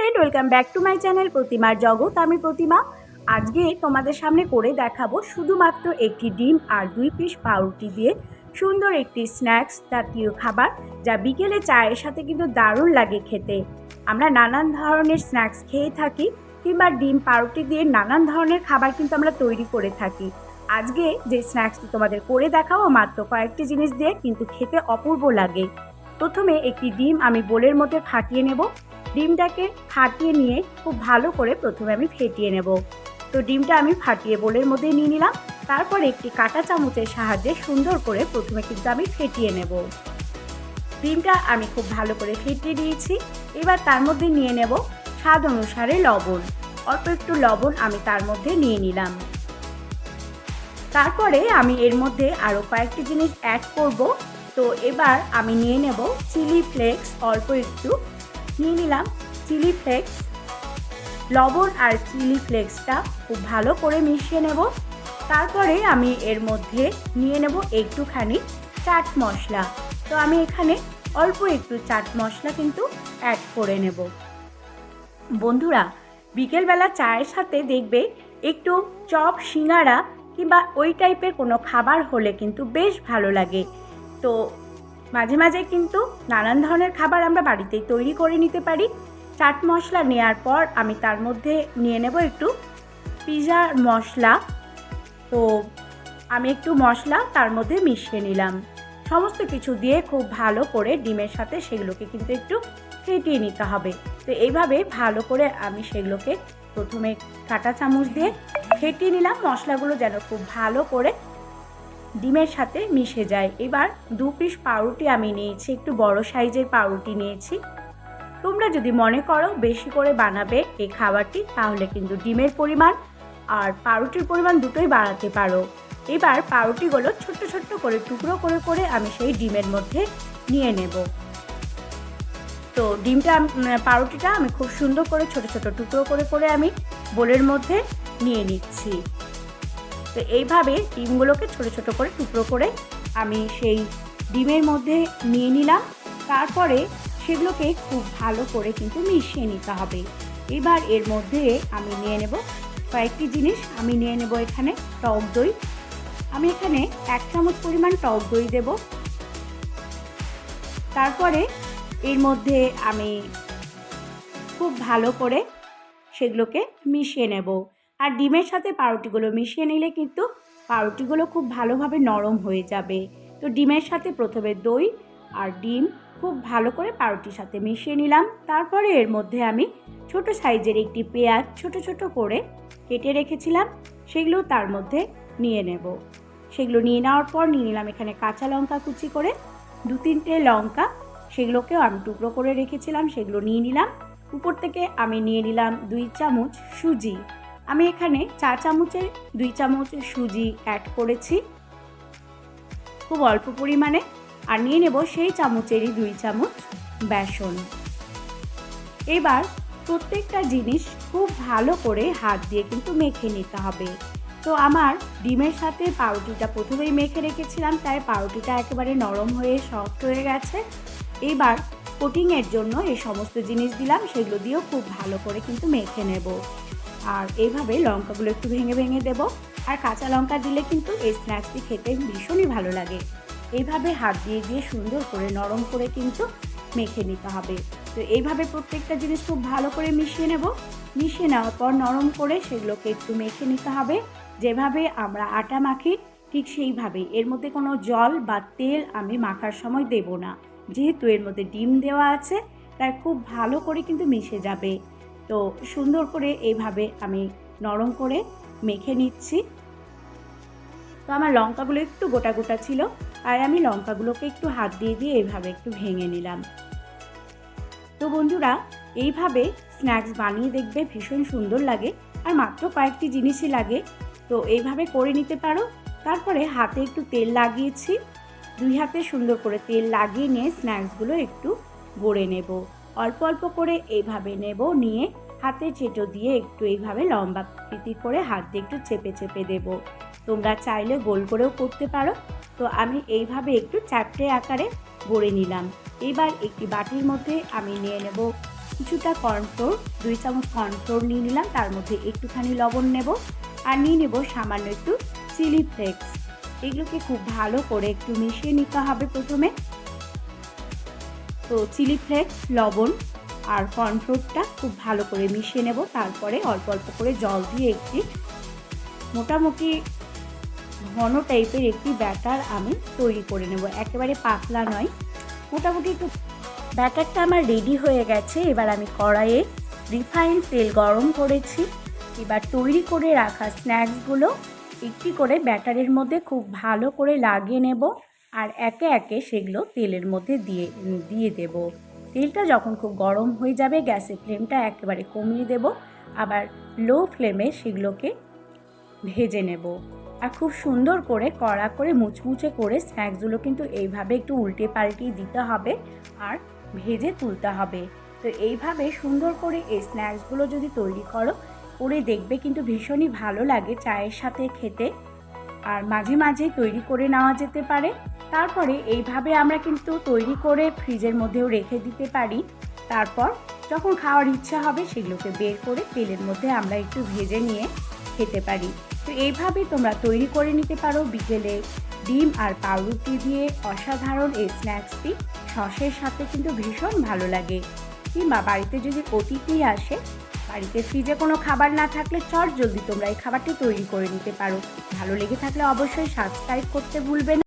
Friend welcome back to my channel প্রতিমার জগৎ আমি প্রতিমা আজকে তোমাদের সামনে করে দেখাবো শুধুমাত্র একটি ডিম আর দুই পিস পাউরুটি দিয়ে সুন্দর একটি স্ন্যাক্স জাতীয় খাবার, যা বিকেলে চায়ের সাথে কিন্তু দারুণ লাগে খেতে। আমরা নানান ধরনের স্ন্যাক্স খেয়ে থাকি, কিংবা ডিম পাউরুটি দিয়ে নানান ধরনের খাবার কিন্তু আমরা তৈরি করে থাকি। আজকে যে স্ন্যাক্সটি তোমাদের করে দেখাবো, মাত্র কয়েকটি জিনিস দিয়ে কিন্তু খেতে অপূর্ব লাগে। প্রথমে একটি ডিম আমি বোলের মধ্যে ফাটিয়ে নেব। ডিমটাকে ফাটিয়ে নিয়ে খুব ভালো করে প্রথমে আমি ফেটিয়ে নেব। তো ডিমটা আমি ফাটিয়ে বোলের মধ্যে নিয়ে নিলাম। তারপর একটি কাঁটা চামচের সাহায্যে সুন্দর করে প্রথমে কিন্তু আমি ফেটিয়ে নেব। ডিমটা আমি খুব ভালো করে ফেটিয়ে দিয়েছি এবার তার মধ্যে নিয়ে নেব স্বাদ অনুসারে লবণ। অল্প একটু লবণ আমি তার মধ্যে নিয়ে নিলাম। তারপরে আমি এর মধ্যে আরও কয়েকটি জিনিস অ্যাড করব। তো এবার আমি নিয়ে নেব চিলি ফ্লেক্স, অল্প একটু নিয়ে নিলাম চিলি ফ্লেক্স। লবণ আর চিলি ফ্লেক্সটা খুব ভালো করে মিশিয়ে নেব। তারপরে আমি এর মধ্যে নিয়ে নেব একটুখানি চাট মশলা। তো আমি এখানে অল্প একটু চাট মশলা কিন্তু অ্যাড করে নেব। বন্ধুরা, বিকেলবেলা চায়ের সাথে দেখবে একটু চপ, সিঙ্গারা কিংবা ওই টাইপের কোনো খাবার হলে কিন্তু বেশ ভালো লাগে। তো মাঝে মাঝে কিন্তু নানান ধরনের খাবার আমরা বাড়িতেই তৈরি করে নিতে পারি। চাট মশলা নেওয়ার পর আমি তার মধ্যে নিয়ে নেব একটু পিৎজার মশলা। তো আমি একটু মশলা তার মধ্যে মিশিয়ে নিলাম। সমস্ত কিছু দিয়ে খুব ভালো করে ডিমের সাথে সেগুলোকে কিন্তু একটু ফেটিয়ে নিতে হবে। তো এইভাবে ভালো করে আমি সেগুলোকে প্রথমে কাঁটা চামচ দিয়ে ফেটিয়ে নিলাম। মশলাগুলো যেন খুব ভালো করে ডিমের সাথে মিশে যায়। এবার দু পিস পাউরুটি আমি নিয়েছি, একটু বড় সাইজের পাউরুটি নিয়েছি। তোমরা যদি মনে করো বেশি করে বানাবে এই খাবারটি, তাহলে কিন্তু ডিমের পরিমাণ আর পাউরুটির পরিমাণ দুটোই বাড়াতে পারো। এবার পাউরুটিগুলো ছোট্ট ছোট্ট করে, টুকরো করে করে আমি সেই ডিমের মধ্যে নিয়ে নেব। তো ডিমটা পাউরুটিটা আমি খুব সুন্দর করে ছোট ছোট টুকরো করে করে আমি বোলের মধ্যে নিয়ে নিচ্ছি। তো এইভাবে ডিমগুলোকে ছোট ছোট করে টুকরো করে আমি সেই ডিমের মধ্যে নিয়ে নিলাম। তারপরে সেগুলোকে খুব ভালো করে কিন্তু মিশিয়ে নিতে হবে। এবার এর মধ্যে আমি নিয়ে নেব কয়েকটি জিনিস। আমি নিয়ে নেব এখানে টক দই। আমি এখানে এক চামচ পরিমাণ টক দই দেব। তারপরে এর মধ্যে আমি খুব ভালো করে সেগুলোকে মিশিয়ে নেব। আর ডিমের সাথে পাউরুটিগুলো মিশিয়ে নিলে কিন্তু পাউরুটিগুলো খুব ভালোভাবে নরম হয়ে যাবে। তো ডিমের সাথে প্রথমে দই আর ডিম খুব ভালো করে পাউরুটির সাথে মিশিয়ে নিলাম। তারপরে এর মধ্যে আমি ছোট সাইজের একটি পেঁয়াজ ছোট ছোট করে কেটে রেখেছিলাম। সেগুলো তার মধ্যে নিয়ে নেব। সেগুলো নিয়ে নেওয়ার পর নিয়ে নিলাম এখানে কাঁচা লঙ্কা কুচি করে। দু তিনটে লঙ্কা সেগুলোকেও আমি টুকরো করে রেখেছিলাম, সেগুলো নিয়ে নিলাম। উপর থেকে আমি নিয়ে নিলাম দুই চামচ সুজি। আমি এখানে চা চামচের, দুই চামচ সুজি অ্যাড করেছি। খুব অল্প পরিমাণে। আর নিয়ে নেব সেই চামচেরই দুই চামচ বেসন। এবার প্রত্যেকটা জিনিস খুব ভালো করে হাত দিয়ে কিন্তু মেখে নিতে হবে। তো আমার ডিমের সাথে পাউরুটিটা প্রথমেই মেখে রেখেছিলাম, তাই পাউরুটিটা একেবারে নরম হয়ে সফট হয়ে গেছে। এবার কোটিংয়ের জন্য এই সমস্ত জিনিস দিলাম, সেগুলো দিয়েও খুব ভালো করে কিন্তু মেখে নেব। আর এইভাবে লঙ্কাগুলো একটু ভেঙে ভেঙে দেব। আর কাঁচা লঙ্কা দিলে কিন্তু এই স্ন্যাক্সটি খেতে ভীষণই ভালো লাগে। এইভাবে হাত দিয়ে দিয়ে সুন্দর করে, নরম করে কিন্তু মেখে নিতে হবে। তো এইভাবে প্রত্যেকটা জিনিস খুব ভালো করে মিশিয়ে নেব। মিশিয়ে নেওয়ার পর নরম করে সেগুলোকে একটু মেখে নিতে হবে। যেভাবে আমরা আটা মাখি, ঠিক সেইভাবেই। এর মধ্যে কোনো জল বা তেল আমি মাখার সময় দেব না। যেহেতু এর মধ্যে ডিম দেওয়া আছে, তাই খুব ভালো করে কিন্তু মিশে যাবে। তো সুন্দর করে এইভাবে আমি নরম করে মেখে নিচ্ছি। তো আমার লঙ্কাগুলো একটু গোটা গোটা ছিল, আর আমি লঙ্কাগুলোকে একটু হাত দিয়ে দিয়ে এইভাবে একটু ভেঙে নিলাম। তো বন্ধুরা, এইভাবে স্ন্যাক্স বানিয়ে দেখবে ভীষণ সুন্দর লাগে, আর মাত্র কয়েকটি জিনিসই লাগে। তো এইভাবে করে নিতে পারো। তারপরে হাতে একটু তেল লাগিয়েছি। দুই হাতে সুন্দর করে তেল লাগিয়ে নিয়ে স্ন্যাক্সগুলো একটু গড়ে নেব। অল্প অল্প করে এইভাবে নেব, নিয়ে হাতে চেটো দিয়ে একটু এইভাবে লম্বা কৃতি করে হাত দিয়ে একটু চেপে চেপে দেব। তোমরা চাইলে গোল করেও করতে পারো। তো আমি এইভাবে একটু চারটে আকারে গড়ে নিলাম। এবার একটি বাটির মধ্যে আমি নিয়ে নেব কিছুটা কর্নফ্লোর, দুই চামচ কর্নফ্লোর নিয়ে নিলাম, তার মধ্যে একটুখানি লবণ নেব আর নিয়ে নেব সামান্য একটু চিলি ফ্লেক্স। এগুলোকে খুব ভালো করে একটু মিশিয়ে নিতে হবে প্রথমে। তো চিলি ফ্লেক্স, লবণ আর কর্নফ্লোরটা খুব ভালো করে মিশিয়ে নেব। তারপরে অল্প অল্প করে জল দিয়ে একটি মোটামুটি ঘন টাইপের একটি ব্যাটার আমি তৈরি করে নেব। একেবারে পাতলা নয়। মোটামুটি একটু ব্যাটারটা আমার রেডি হয়ে গেছে। এবার আমি কড়াইয়ে রিফাইন তেল গরম করেছি। এবার তৈরি করে রাখা স্ন্যাক্সগুলো একটি করে ব্যাটারের মধ্যে খুব ভালো করে লাগিয়ে নেব। আর একে একে সেগুলো তেলের মধ্যে দিয়ে দিয়ে দেব। তেলটা যখন খুব গরম হয়ে যাবে, গ্যাসের ফ্লেমটা একেবারে কমিয়ে দেব। আবার লো ফ্লেমে সেগুলোকে ভেজে নেব। আর খুব সুন্দর করে কড়া করে মুচমুচে করে স্ন্যাক্সগুলো কিন্তু এইভাবে একটু উল্টে পাল্টিয়ে দিতে হবে আর ভেজে তুলতে হবে। তো এইভাবে সুন্দর করে এই স্ন্যাক্সগুলো যদি তৈরি করো, করে দেখবে কিন্তু ভীষণই ভালো লাগে চায়ের সাথে খেতে। আর মাঝে মাঝে তৈরি করে নেওয়া যেতে পারে। তারপরে এইভাবে আমরা কিন্তু তৈরি করে ফ্রিজের মধ্যেও রেখে দিতে পারি। তারপর যখন খাওয়ার ইচ্ছা হবে সেগুলোকে বের করে তেলের মধ্যে আমরা একটু ভেজে নিয়ে খেতে পারি। তো এইভাবে তোমরা তৈরি করে নিতে পারো বিকেলে ডিম আর পাউরুটি দিয়ে অসাধারণ এই স্ন্যাক্সটি সসের সাথে কিন্তু ভীষণ ভালো লাগে। কিংবা বাড়িতে যদি অতিথি আসে বাড়িতে ফ্রিজে কোনো খাবার না থাকলে চট জলদি তোমরা এই খাবারটি তৈরি করে নিতে পারো। ভালো লেগে থাকলে অবশ্যই সাবস্ক্রাইব করতে ভুলবে না।